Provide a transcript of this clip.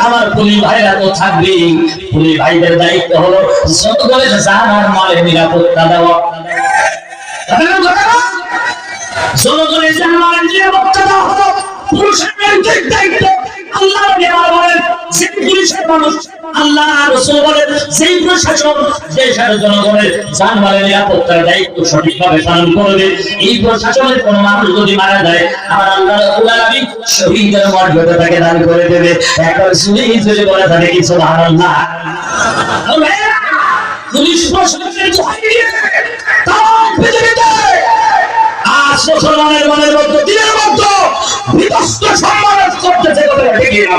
আমার পুলিশ ভাইরা তো থাকবে পুলিশ ভাইদের দায়িত্ব হলো যত করে জানার মালের নিরাপত্তা দেওয়া। জনগণের জানমালের নিরাপত্তা দেওয়া হলো পুরুষের দায়িত্ব। আল্লাহ পুলিশের মানুষ। আল্লাহ রসুল বলেন, সেই প্রশাসন দেশের জনগণের জানমালের নিরাপত্তার দায়িত্ব সঠিকভাবে পালন করবে, এই প্রশাসনের কোন মানুষ যদি মারা যায় আমার আল্লাহ রাব্বুল আলামিন শহীদের মর্যাদা তাকে দান করে দেবে। একবার শহীদ যদি বলে থাকে কি, সুবহানাল্লাহ। পুলিশ প্রশাসনের দোহাই দিয়ে তাম পৃথিবীতে আজ মুসলমানের মনের মধ্যে দিনের মধ্যে বিধ্বস্ত সম্মান করতেছে বলে দেখি না